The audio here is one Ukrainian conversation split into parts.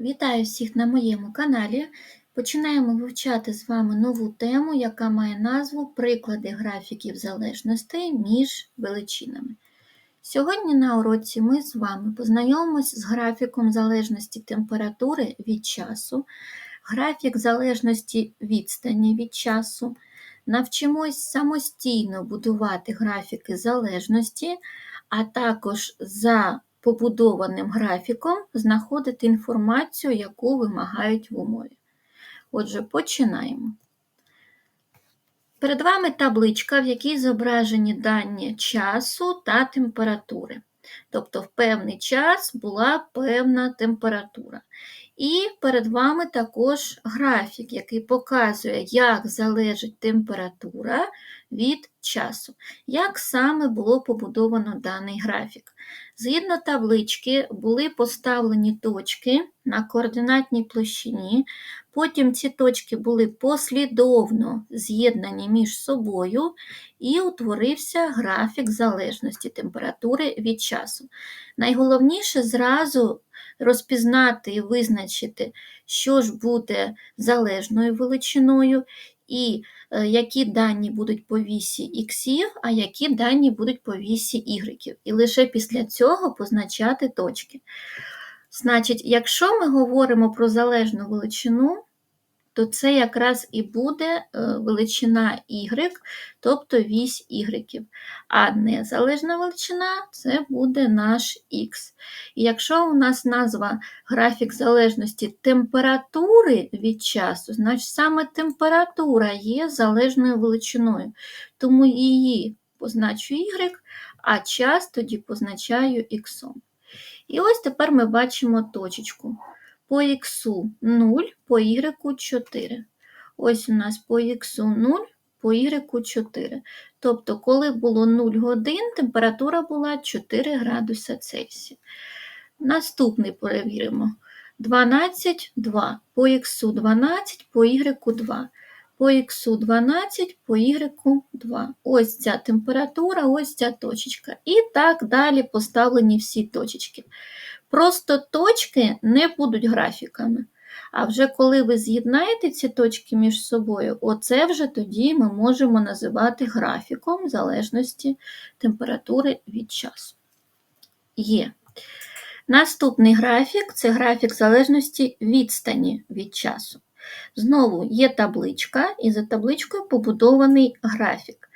Вітаю всіх на моєму каналі. Починаємо вивчати з вами нову тему, яка має назву Приклади графіків залежностей між величинами. Сьогодні на уроці ми з вами познайомимося з графіком залежності температури від часу, графік залежності відстані від часу, навчимось самостійно будувати графіки залежності, а також за побудованим графіком знаходити інформацію, яку вимагають в умові. Отже, починаємо. Перед вами табличка, в якій зображені дані часу та температури. Тобто, в певний час була певна температура. І перед вами також графік, який показує, як залежить температура від часу. Як саме було побудовано даний графік? Згідно таблички, були поставлені точки на координатній площині, потім ці точки були послідовно з'єднані між собою і утворився графік залежності температури від часу. Найголовніше зразу розпізнати і визначити, що ж буде залежною величиною, і е, які дані будуть по вісі іксів, а які дані будуть по вісі ігреків. І лише після цього позначати точки. Значить, якщо ми говоримо про залежну величину, то це якраз і буде е, величина y, тобто вісь y. А незалежна величина це буде наш х. І якщо у нас назва графік залежності температури від часу, значить саме температура є залежною величиною, тому її позначу y, а час тоді позначаю х. І ось тепер ми бачимо точечку по х 0, по y 4. Ось у нас по х 0, по y 4. Тобто, коли було 0 годин, температура була 4 градуса Цельсія. Наступний перевіримо. 12, 2. По х 12, по y 2. По х 12, по y 2. Ось ця температура, ось ця точечка. І так далі поставлені всі точечки. Просто точки не будуть графіками. А вже коли ви з'єднаєте ці точки між собою, оце вже тоді ми можемо називати графіком залежності температури від часу. Є. Наступний графік це графік залежності відстані від часу. Знову є табличка, і за табличкою побудований графік.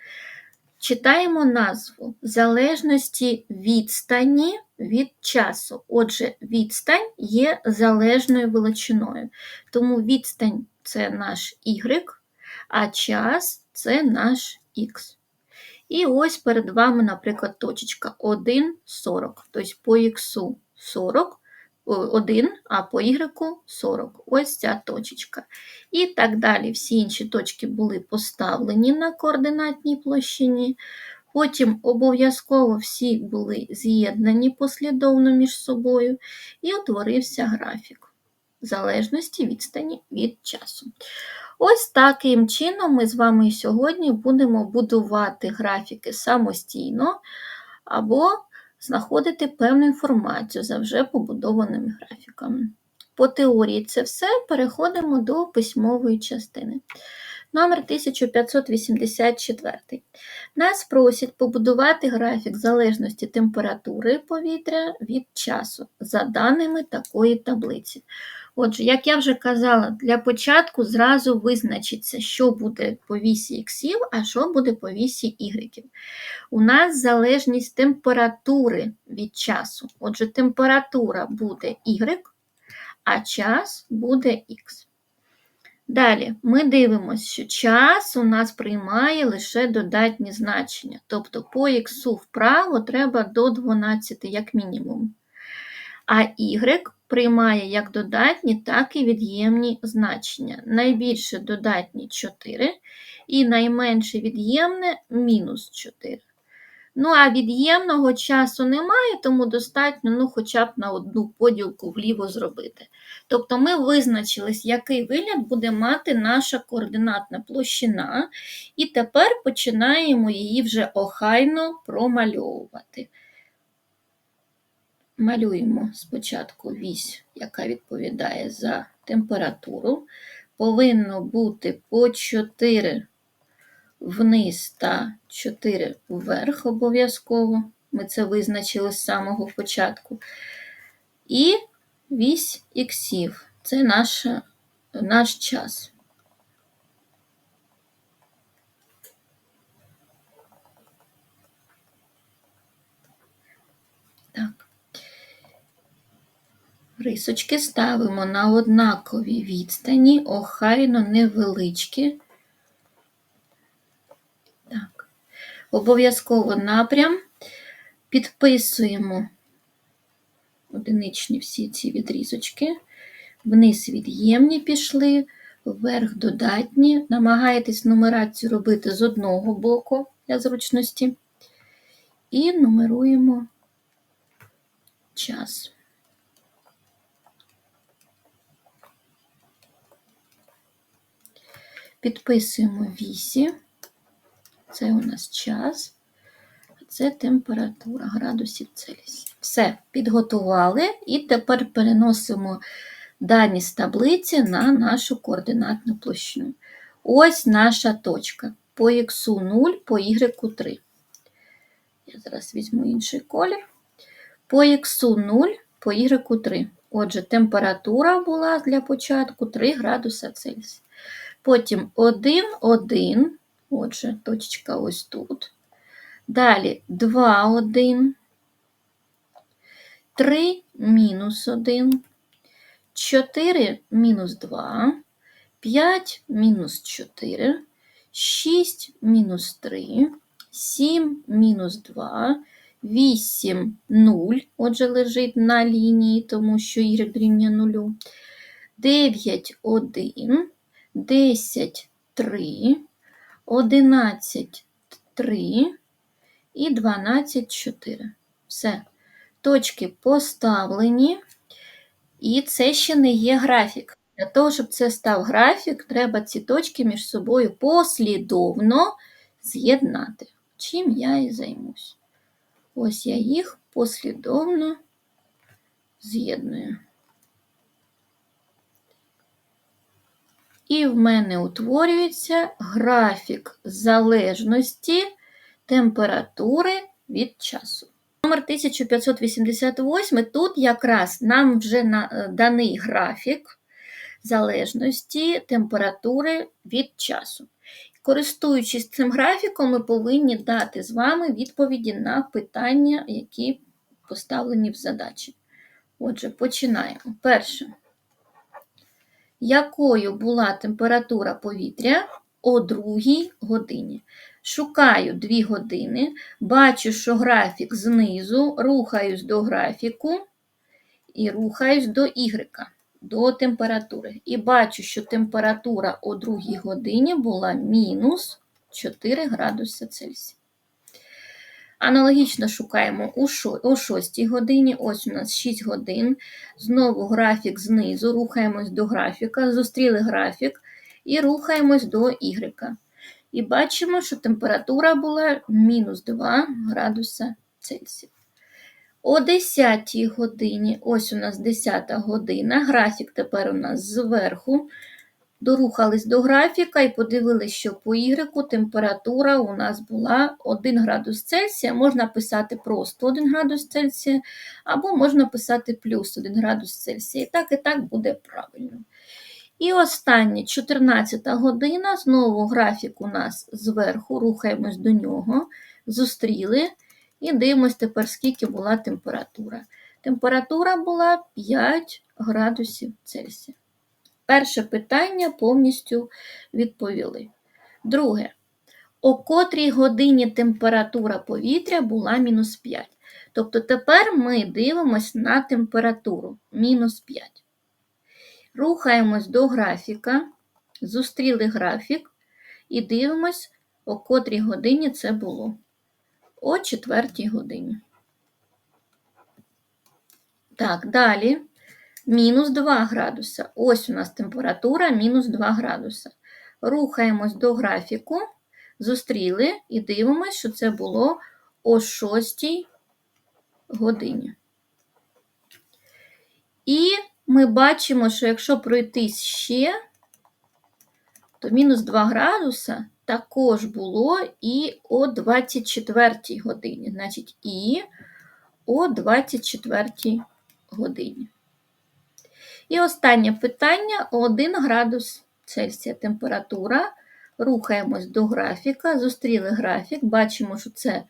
Читаємо назву залежності відстані від часу. Отже, відстань є залежною величиною. Тому відстань це наш y, а час це наш х. І ось перед вами, наприклад, точечка 1,40. Тобто по х 40, 1, а по y 40. Ось ця точечка. І так далі. Всі інші точки були поставлені на координатній площині. Потім обов'язково всі були з'єднані послідовно між собою, і утворився графік в залежності відстані від часу. Ось таким чином ми з вами сьогодні будемо будувати графіки самостійно або знаходити певну інформацію за вже побудованими графіками. По теорії це все переходимо до письмової частини. Номер 1584. Нас просять побудувати графік залежності температури повітря від часу за даними такої таблиці. Отже, як я вже казала, для початку зразу визначиться, що буде по вісі іксів, а що буде по вісі ігреків. У нас залежність температури від часу. Отже, температура буде y, а час буде х. Далі ми дивимося, що час у нас приймає лише додатні значення. Тобто по х вправо треба до 12, як мінімум. А y приймає як додатні, так і від'ємні значення. Найбільше додатні 4 і найменше від'ємне мінус 4. Ну, а від'ємного часу немає, тому достатньо ну, хоча б на одну поділку вліво зробити. Тобто ми визначились, який вигляд буде мати наша координатна площина, і тепер починаємо її вже охайно промальовувати. Малюємо спочатку вісь, яка відповідає за температуру. Повинно бути по 4 вниз та 4 вверх обов'язково. Ми це визначили з самого початку. І вісь іксів це наша, наш час. Рисочки ставимо на однаковій відстані, охайно невеличкі. Так. Обов'язково напрям підписуємо одиничні всі ці відрізочки, вниз від'ємні пішли, вверх додатні. Намагайтесь нумерацію робити з одного боку для зручності. І нумеруємо час. Підписуємо вісі. Це у нас час, а це температура градусів Цельсія. Все, підготували і тепер переносимо дані з таблиці на нашу координатну площину. Ось наша точка. По х 0, по y 3. Я зараз візьму інший колір. По х 0, по y 3. Отже, температура була для початку 3 градуса Цельсія. Потім 1, 1, отже, точка ось тут. Далі 2, 1, 3, мінус 1, 4, мінус 2, 5, мінус 4, 6, мінус 3, 7, мінус 2, 8, 0, отже, лежить на лінії, тому що y дорівнює 0, 9, 1, 10, 3, 11, 3 і 12, 4. Все. Точки поставлені, і це ще не є графік. Для того, щоб це став графік, треба ці точки між собою послідовно з'єднати. Чим я і займусь. Ось я їх послідовно з'єдную. І в мене утворюється графік залежності температури від часу. Номер 1588 тут якраз нам вже даний графік залежності температури від часу. Користуючись цим графіком, ми повинні дати з вами відповіді на питання, які поставлені в задачі. Отже, починаємо. Перше якою була температура повітря о 2 годині. Шукаю 2 години, бачу, що графік знизу, рухаюсь до графіку і рухаюсь до Y, до температури. І бачу, що температура о 2 годині була мінус 4 градуси Цельсія. Аналогічно шукаємо о 6 годині, ось у нас 6 годин. Знову графік знизу, рухаємось до графіка, зустріли графік і рухаємось до Y. І бачимо, що температура була мінус 2 градуса Цельсія. О 10 годині, ось у нас 10 година, графік тепер у нас зверху. Дорухались до графіка і подивилися, що по Y температура у нас була 1 градус Цельсія. Можна писати просто 1 градус Цельсія, або можна писати плюс 1 градус Цельсія. І так, і так буде правильно. І останнє 14 година. Знову графік у нас зверху, рухаємось до нього, зустріли і дивимось тепер, скільки була температура. Температура була 5 градусів Цельсія. Перше питання повністю відповіли. Друге. О котрій годині температура повітря була мінус 5. Тобто тепер ми дивимося на температуру мінус 5. Рухаємось до графіка, зустріли графік і дивимось, о котрій годині це було. О четвертій годині. Так, далі мінус 2 градуса. Ось у нас температура мінус 2 градуса. Рухаємось до графіку, зустріли і дивимося, що це було о 6 годині. І ми бачимо, що якщо пройтись ще, то мінус 2 градуса також було і о 24 годині. Значить, і о 24 годині. І останнє питання: 1 градус Цельсія температура. Рухаємось до графіка, зустріли графік, бачимо, що це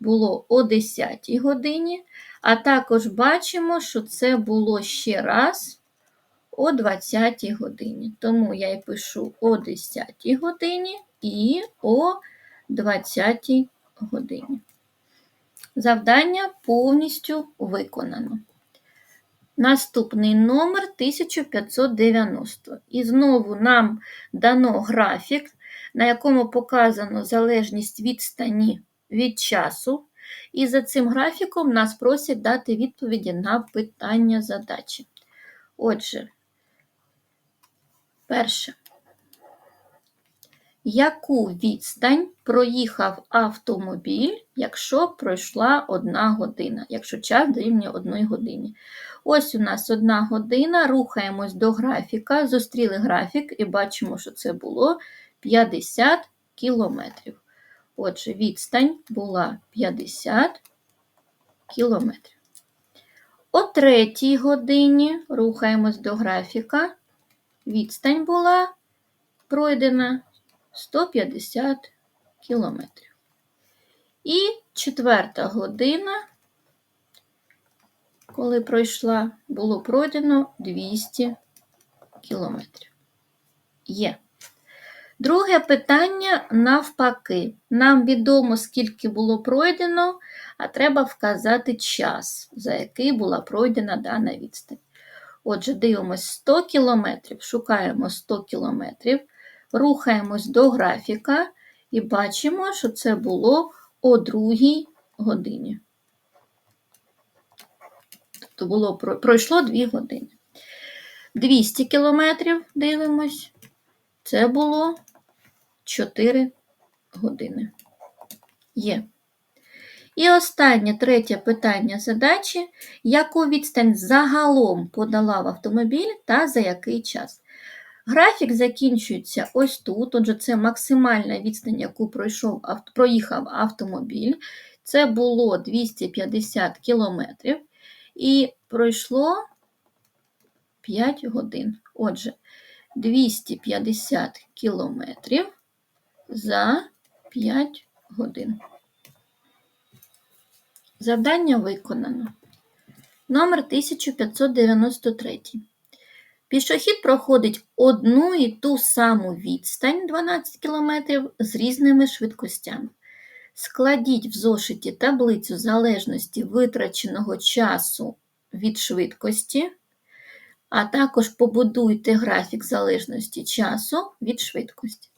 було о 10 годині, а також бачимо, що це було ще раз о 20 годині. Тому я і пишу о 10 годині і о 20 годині. Завдання повністю виконано. Наступний номер 1590. І знову нам дано графік, на якому показано залежність відстані від часу. І за цим графіком нас просять дати відповіді на питання задачі. Отже, перше. Яку відстань проїхав автомобіль, якщо пройшла одна година, якщо час дорівнює одній годині? Ось у нас одна година, рухаємось до графіка, зустріли графік і бачимо, що це було 50 кілометрів. Отже, відстань була 50 кілометрів. О третій годині рухаємось до графіка. Відстань була пройдена 150 кілометрів. І четверта година, коли пройшла, було пройдено 200 кілометрів. Є. Друге питання навпаки. Нам відомо, скільки було пройдено, а треба вказати час, за який була пройдена дана відстань. Отже, дивимось 100 кілометрів, шукаємо 100 кілометрів, рухаємось до графіка і бачимо, що це було о другій годині. Тобто було, пройшло 2 години. 200 кілометрів дивимось, це було 4 години. Є. І останнє третє питання задачі: яку відстань загалом подолав автомобіль та за який час? Графік закінчується ось тут, отже, це максимальна відстань, яку пройшов, проїхав автомобіль. Це було 250 кілометрів. І пройшло 5 годин. Отже, 250 кілометрів за 5 годин. Завдання виконано. Номер 1593. Пішохід проходить одну і ту саму відстань 12 км з різними швидкостями. Складіть в зошиті таблицю залежності витраченого часу від швидкості, а також побудуйте графік залежності часу від швидкості.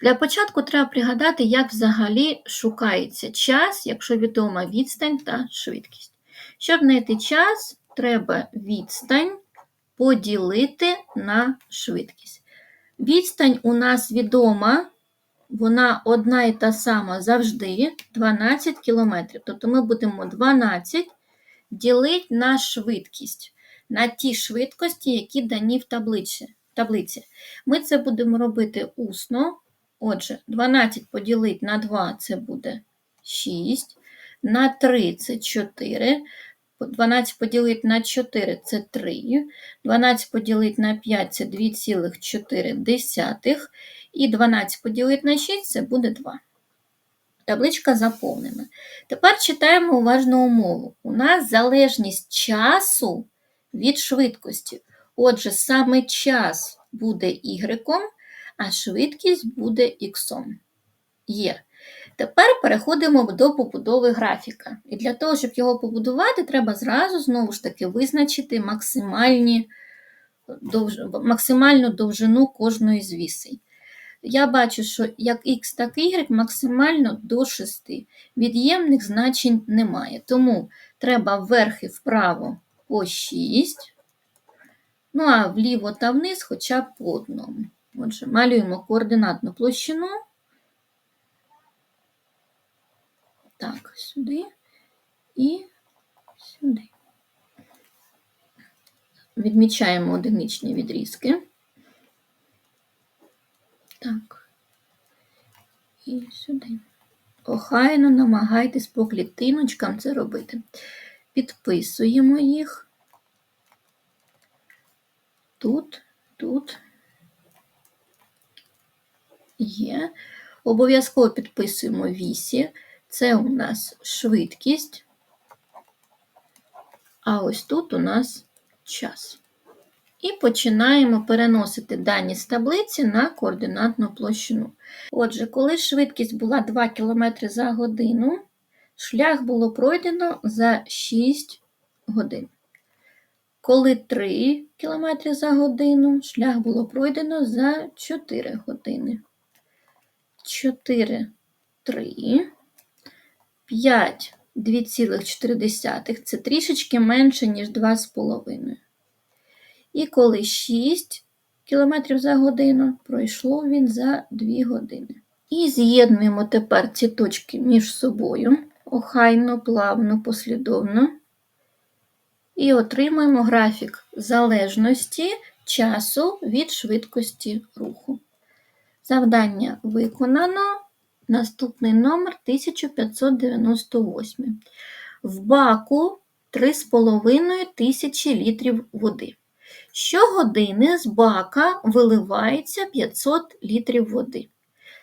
Для початку треба пригадати, як взагалі шукається час, якщо відома відстань та швидкість. Щоб знайти час, треба відстань поділити на швидкість. Відстань у нас відома, вона одна і та сама завжди 12 км. Тобто ми будемо 12 ділити на швидкість, на ті швидкості, які дані в таблиці. таблиці. Ми це будемо робити усно. Отже, 12 поділити на 2 це буде 6, на 3 це 4, 12 поділити на 4 це 3, 12 поділити на 5 це 2,4, і 12 поділити на 6 це буде 2. Табличка заповнена. Тепер читаємо уважну умову. У нас залежність часу від швидкості. Отже, саме час буде y, а швидкість буде х. Є. Тепер переходимо до побудови графіка. І для того, щоб його побудувати, треба зразу знову ж таки визначити максимальні, довж... максимальну довжину кожної з вісей. Я бачу, що як х, так і y максимально до 6. Від'ємних значень немає. Тому треба вверх і вправо по 6, ну а вліво та вниз хоча б по одному. Отже, малюємо координатну площину. Так, сюди і сюди. відмічаємо одиничні відрізки. Так. І сюди. Охайно намагайтесь по клітиночкам це робити. Підписуємо їх. Тут, тут є. Обов'язково підписуємо вісі. Це у нас швидкість. А ось тут у нас час. І починаємо переносити дані з таблиці на координатну площину. Отже, коли швидкість була 2 км за годину, шлях було пройдено за 6 годин. Коли 3 км за годину, шлях було пройдено за 4 години. 4, 3, 5, 2,4 це трішечки менше, ніж 2,5. І коли 6 км за годину, пройшло він за 2 години. І з'єднуємо тепер ці точки між собою, охайно, плавно, послідовно. І отримаємо графік залежності часу від швидкості руху. Завдання виконано. Наступний номер 1598. В баку 3,5 тисячі літрів води. Щогодини з бака виливається 500 літрів води.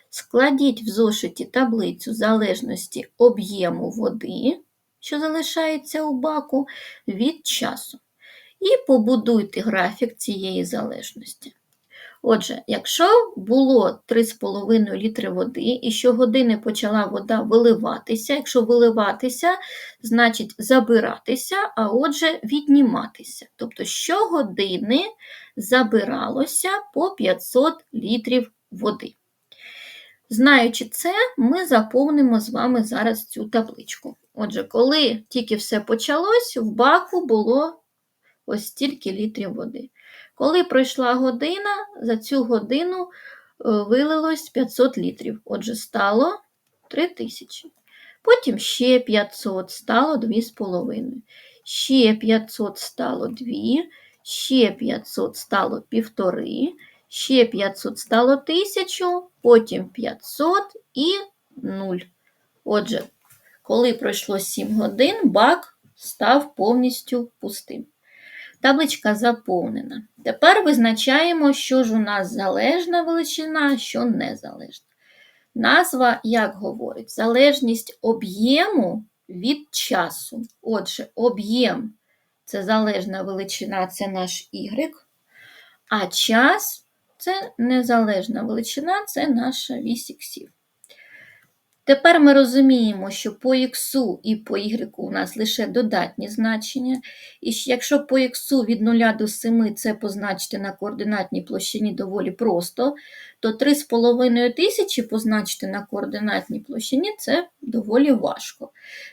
Складіть в зошиті таблицю залежності об'єму води, що залишається у баку, від часу. І побудуйте графік цієї залежності. Отже, якщо було 3,5 літри води, і щогодини почала вода виливатися, якщо виливатися, значить забиратися, а отже, відніматися. Тобто щогодини забиралося по 500 літрів води. Знаючи це, ми заповнимо з вами зараз цю табличку. Отже, коли тільки все почалось, в баку було ось стільки літрів води. Коли пройшла година, за цю годину е, вилилось 500 літрів. Отже, стало 3000. Потім ще 500 стало 2,5. Ще 500 стало 2, ще 500 стало 1,5, ще 500 стало 1000, потім 500 і 0. Отже, коли пройшло 7 годин, бак став повністю пустим. Табличка заповнена. Тепер визначаємо, що ж у нас залежна величина, а що незалежна. Назва, як говорить, залежність об'єму від часу. Отже, об'єм це залежна величина, це наш y, а час це незалежна величина, це наша вісь іксів. Тепер ми розуміємо, що по х і по y у нас лише додатні значення. І якщо по х від 0 до 7 це позначити на координатній площині доволі просто, то 3,5 тисячі позначити на координатній площині це доволі важко.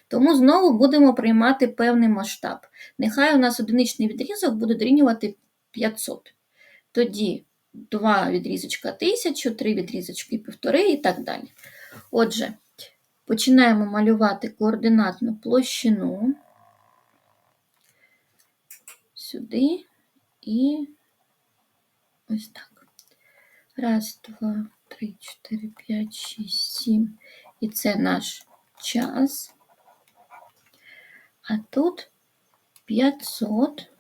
Тому знову будемо приймати певний масштаб. Нехай у нас одиничний відрізок буде дорівнювати 500. Тоді 2 відрізочка 1000, 3 відрізочки 1,5 і так далі. Отже, Починаємо малювати координатну площину сюди і ось так. Раз, два, три, чотири, п'ять, шість, сім. І це наш час. А тут 500,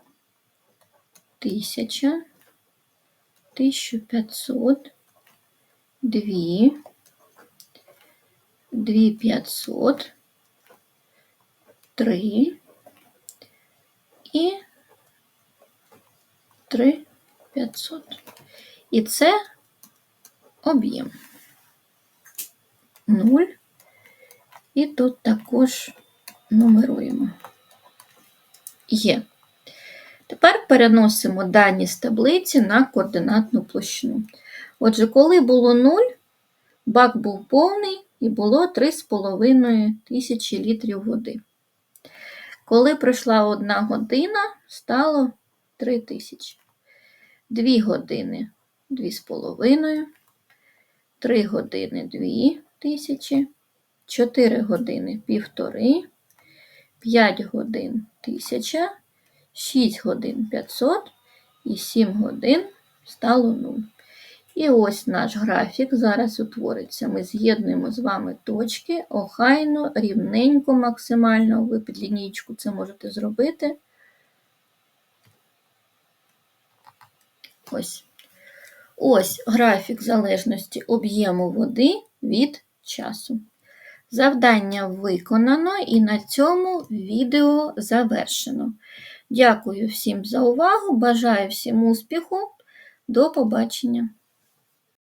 1000, 1500, 2, 2500, 3 і 3500. І це об'єм 0. І тут також нумеруємо. Є. Тепер переносимо дані з таблиці на координатну площину. Отже, коли було 0, бак був повний, і було 3,5 тисячі літрів води. Коли пройшла одна година, стало 3 тисячі. Дві години 2,5, 3 години 2 тисячі, 4 години 1,5, 5 годин 1000 6 годин 500 і 7 годин стало 0. І ось наш графік зараз утвориться. Ми з'єднуємо з вами точки охайно, рівненько, максимально. Ви під лінійку це можете зробити. Ось. Ось графік залежності об'єму води від часу. Завдання виконано і на цьому відео завершено. Дякую всім за увагу, бажаю всім успіху. До побачення!